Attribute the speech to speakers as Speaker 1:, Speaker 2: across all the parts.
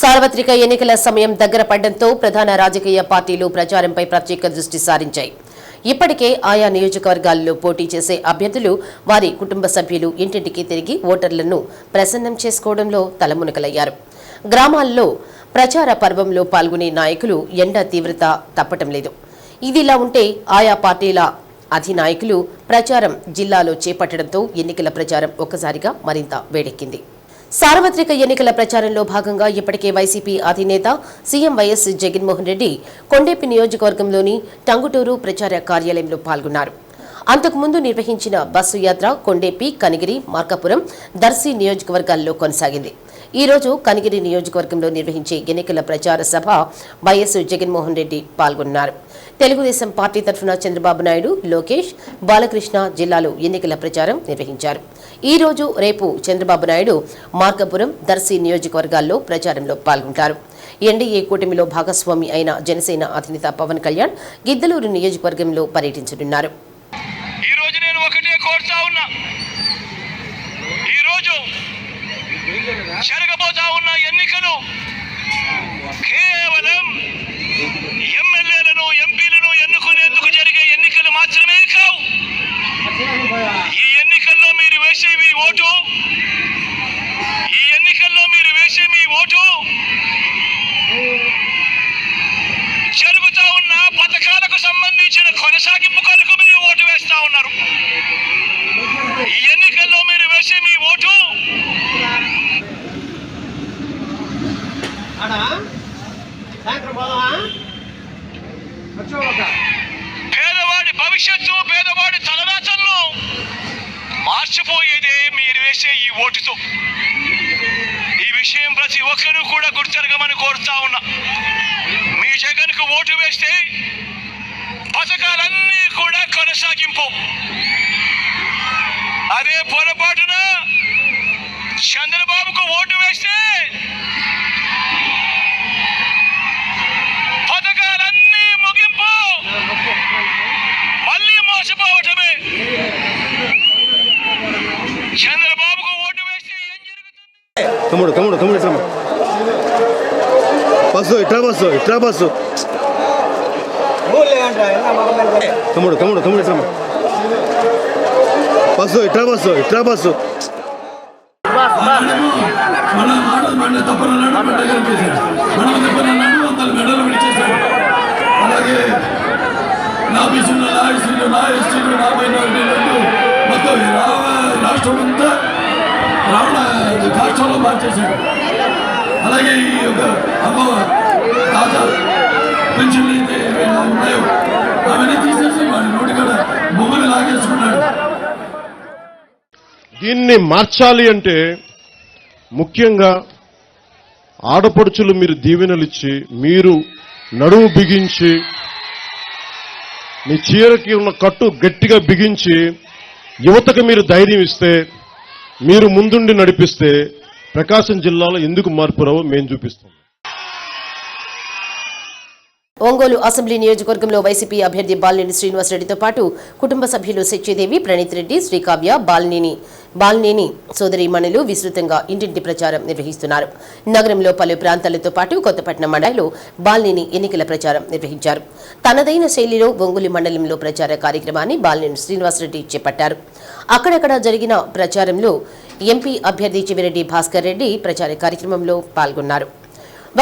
Speaker 1: సార్వత్రిక ఎన్నికల సమయం దగ్గర పడడంతో ప్రధాన రాజకీయ పార్టీలు ప్రచారంపై ప్రత్యేక దృష్టి సారించాయి. ఇప్పటికే ఆయా నియోజకవర్గాల్లో పోటీ చేసే అభ్యర్థులు వారి కుటుంబ సభ్యులు ఇంటింటికి తిరిగి ఓటర్లను ప్రసన్నం చేసుకోవడంలో తలమునకలయ్యారు. గ్రామాల్లో ప్రచార పర్వంలో పాల్గొనే నాయకులు ఎండ తీవ్రత తప్పటం లేదు. ఇదిలా ఉంటే ఆయా పార్టీల అధినాయకులు ప్రచారం జిల్లాలో చేపట్టడంతో ఎన్నికల ప్రచారం ఒక్కసారిగా మరింత వేడెక్కింది. సార్వత్రిక ఎన్నికల ప్రచారంలో భాగంగా ఇప్పటికే వైసీపీ అధినేత సీఎం వైఎస్ జగన్మోహన్ రెడ్డి కొండేపి నియోజకవర్గంలోని టంగుటూరు ప్రచార కార్యాలయంలో పాల్గొన్నారు. అంతకుముందు నిర్వహించిన బస్సు యాత్ర కొండేపి కనిగిరి మార్కాపురం దర్శి నియోజకవర్గాల్లో కొనసాగింది. ఈ రోజు కనిగిరి నియోజకవర్గంలో నిర్వహించే ఎన్నికల ప్రచార సభ వైఎస్ జగన్మోహన్ రెడ్డి పాల్గొన్నారు. తెలుగుదేశం పార్టీ తరఫున చంద్రబాబు నాయుడు లోకేష్ బాలకృష్ణ జిల్లాలో ఎన్నికల ప్రచారం నిర్వహించారు. ఈ రోజు రేపు చంద్రబాబు నాయుడు మార్గపురం దర్శి నియోజకవర్గాల్లో ప్రచారంలో పాల్గొంటారు. ఎన్డీఏ కూటమిలో భాగస్వామి అయిన జనసేన అధినేత పవన్ కళ్యాణ్ గిద్దలూరు నియోజకవర్గంలో పర్యటించనున్నారు.
Speaker 2: ఈ రోజు నేను ఒకటే కోరుతా ఉన్నా. ఈరోజు జరగబోతా ఉన్న ఎన్నికలు కేవలం ఎమ్మెల్యేలను ఎంపీలను ఎన్నుకునేందుకు జరిగే ఎన్నికలు మాత్రమే కావు ఈ ఎన్నికల్లో మీరు వేసే మీ ఓటు ఈ ఎన్నికల్లో మీరు వేసే మీ ఓటు జరుగుతా ఉన్న పథకాలకు సంబంధించిన కొనసాగింపు కొరకు మీరు ఓటు వేస్తా ఉన్నారు ఈ ఎన్నికల్లో మీరు వేసే మీ ఓటు
Speaker 3: ఆడా సాయంత్రం పోదామా వచ్చావు
Speaker 2: పేదవాడి భవిష్యత్తు పేదవాడి తలరాతలను మార్చిపోయేదే మీరు వేసే ఈ ఓటుతో. ఈ విషయం ప్రతి ఒక్కరూ కూడా గుర్తెరగమని కోరుతా ఉన్నా. మీ జగన్కు ఓటు వేస్తే పథకాలన్నీ కూడా కొనసాగింపు. అదే పొరపాటున చంద్రబాబుకు ఓటు వేస్తే
Speaker 4: బస్సు ఇట్లా బస్సు ఇట్లా బస్సు తమ్ముడు తమ్ముడు తమ్ముడు ఇట్లా బస్సు ఇట్లా బస్సు ఇట్లా బస్సు
Speaker 5: అలాగే నా బీసీలు నా ఎస్సీలు నా ఎస్టీలు నా మైనారిటీలు మొత్తం రాష్ట్రం అంతా రావణ రాష్ట్రంలో మార్చేశాడు అలాగే ఈ యొక్క అమ్మ తాత పెన్షన్లు అయితే ఏమైనా ఉన్నాయో అవన్నీ తీసేసి వాడి నోటి కూడా బొమ్మలు లాగేసుకున్నాడు.
Speaker 6: దీన్ని మార్చాలి అంటే ముఖ్యంగా ఆడపడుచులు మీరు దీవెనలు ఇచ్చి మీరు నడుము బిగించి మీ చీరకి ఉన్న కట్టు గట్టిగా బిగించి యువతకు మీరు ధైర్యం ఇస్తే మీరు ముందుండి నడిపిస్తే ప్రకాశం జిల్లాలో ఎందుకు మార్పు రావో మేము చూపిస్తాం.
Speaker 1: ఒంగోలు అసెంబ్లీ నియోజకవర్గంలో వైసీపీ అభ్యర్థి బాలినేని శ్రీనివాసరెడ్డితో పాటు కుటుంబ సభ్యులు సత్యదేవి ప్రణీత్ రెడ్డి శ్రీకావ్య బాలినేని బాలినేని సోదరీమణులు విస్తృతంగా ఇంటింటి ప్రచారం నిర్వహిస్తున్నారు. నగరంలో పలు ప్రాంతాలతో పాటు కొత్తపట్నం మండలిలో బాలినేని ఎన్నికల ప్రచారం నిర్వహించారు. తనదైన శైలిలో ఒంగోలు మండలంలో ప్రచార కార్యక్రమాన్ని బాలినేని శ్రీనివాసరెడ్డి చేపట్టారు. అక్కడక్కడ జరిగిన ప్రచారంలో ఎంపీ అభ్యర్థి చివిరెడ్డి భాస్కర్ రెడ్డి ప్రచార కార్యక్రమంలో పాల్గొన్నారు.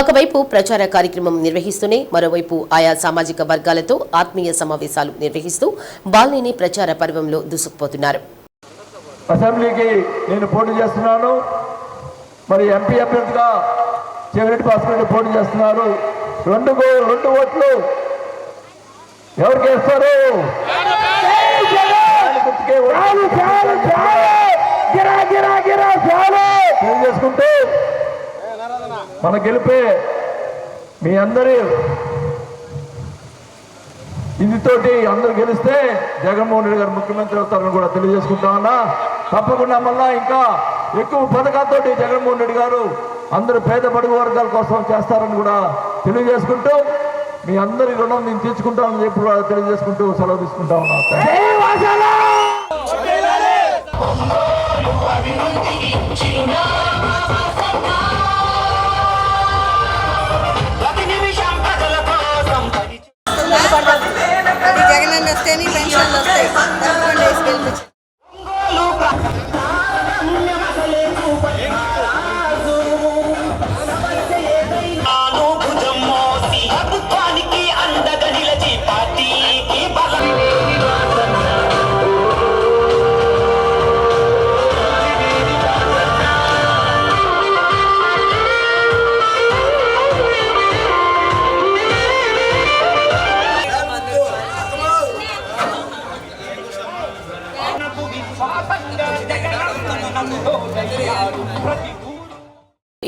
Speaker 1: ఒకవైపు ప్రచార కార్యక్రమం నిర్వహిస్తూనే మరోవైపు ఆయా సామాజిక వర్గాలతో ఆత్మీయ సమావేశాలు నిర్వహిస్తూ బాలినేని ప్రచార పర్వంలో దూసుకుపోతున్నారు.
Speaker 7: అసెంబ్లీకి నేను పోటీ చేస్తున్నాను. మరి ఎంపీ అభ్యర్థిగా చెవిరెడ్డి భాస్కర్ రెడ్డి పోటీ చేస్తున్నారు. రెండు రెండు ఓట్లు ఎవరికి వేస్తారు. తెలియజేసుకుంటూ మన గెలిపే మీ అందరి ఇదితోటి అందరు గెలిస్తే జగన్మోహన్ రెడ్డి గారు ముఖ్యమంత్రి అవుతారని కూడా తెలియజేసుకుంటా ఉన్నా. తప్పకుండా మళ్ళా ఇంకా ఎక్కువ పథకాలతోటి జగన్మోహన్ రెడ్డి గారు అందరూ పేద బడుగు వర్గాల కోసం చేస్తారని కూడా తెలియజేసుకుంటూ మీ అందరి రుణం నేను తీర్చుకుంటానని చెప్పి తెలియజేసుకుంటూ సెలవు తీసుకుంటా ఉన్నా.
Speaker 1: you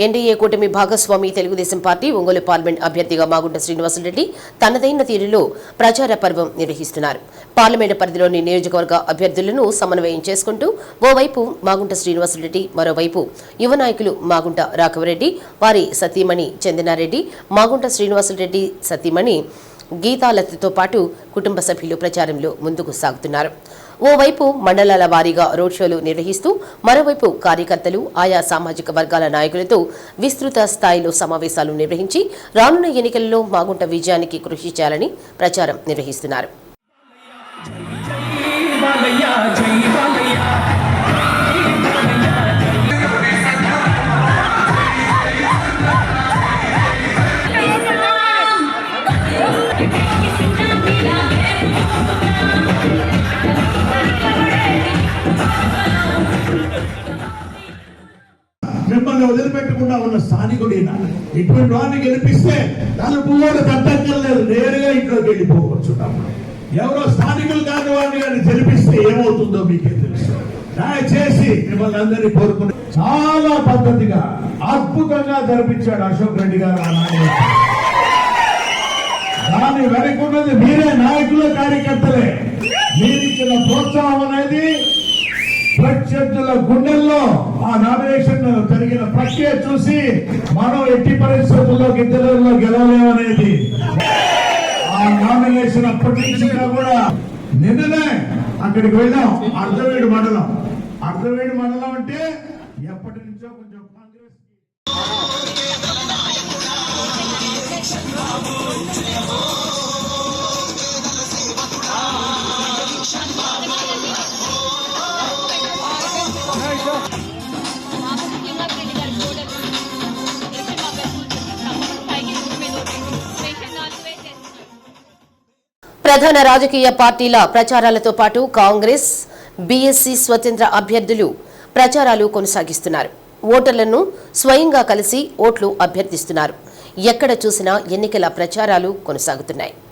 Speaker 1: ఎన్డీఏ కూటమి భాగస్వామి తెలుగుదేశం పార్టీ ఒంగోలు పార్లమెంట్ అభ్యర్థిగా మాగుంట శ్రీనివాసరెడ్డి తనదైన తీరులో ప్రచార పర్వం నిర్వహిస్తున్నారు. పార్లమెంట్ పరిధిలోని నియోజకవర్గ అభ్యర్థులను సమన్వయం చేసుకుంటూ ఓవైపు మాగుంట శ్రీనివాసరెడ్డి మరోవైపు యువ నాయకులు మాగుంట రాఘవరెడ్డి వారి సతీమణి చందనారెడ్డి మాగుంట శ్రీనివాసరెడ్డి సతీమణి గీతాలతతో పాటు కుటుంబ సభ్యులు ప్రచారంలో ముందుకు సాగుతున్నారు. ఓవైపు మండలాల వారీగా రోడ్ షోలు నిర్వహిస్తూ మరోవైపు కార్యకర్తలు ఆయా సామాజిక వర్గాల నాయకులతో విస్తృత స్థాయిలో సమావేశాలు నిర్వహించి రానున్న ఎన్నికల్లో మాగుంట విజయానికి కృషి చేయాలని ప్రచారం నిర్వహిస్తున్నారు.
Speaker 8: మిమ్మల్ని వదిలిపెట్టకుండా ఉన్న స్థానికుడు ఇటువంటి వాడిని గెలిపిస్తే దాని పువ్వులు తట్టక్కర్లేదు. నేరుగా ఇంట్లోకి వెళ్ళిపోవచ్చు ఎవరో స్థానికులు కాని వాడిని కానీ గెలిపిస్తే ఏమవుతుందో మీకే తెలుసు. దయచేసి మిమ్మల్ని అందరినీ కోరుకుని చాలా పద్ధతిగా అద్భుతంగా జరిపించాడు అశోక్ రెడ్డి గారు ఆ నాయకుడు. దాని వెనకున్నది మీరే నాయకుల కార్యకర్తలే. మీరు ఇచ్చిన ప్రోత్సాహం అనేది ప్రత్యర్థుల గుండెల్లో ఆ నామినేషన్ జరిగిన ప్రక్రియ చూసి మనం ఎట్టి పరిస్థితుల్లో ఇద్దరులో గెలవలేమనేది. ఆ నామినేషన్ అప్పటి నుంచి కూడా నిన్ననే అక్కడికి వెళ్ళాం. అర్ధవేడు మండలం. అర్ధవేడు మండలం అంటే ఎప్పటి నుంచో కొంచెం కాంగ్రెస్
Speaker 1: ప్రధాన రాజకీయ పార్టీల ప్రచారాలతో పాటు కాంగ్రెస్ బీఎస్సీ స్వతంత్ర అభ్యర్థులు ప్రచారాలు కొనసాగిస్తున్నారు. ఓటర్లను స్వయంగా కలిసి ఓట్లు అభ్యర్థిస్తున్నారు. ఎక్కడ చూసినా ఎన్నికల ప్రచారాలు కొనసాగుతున్నాయి.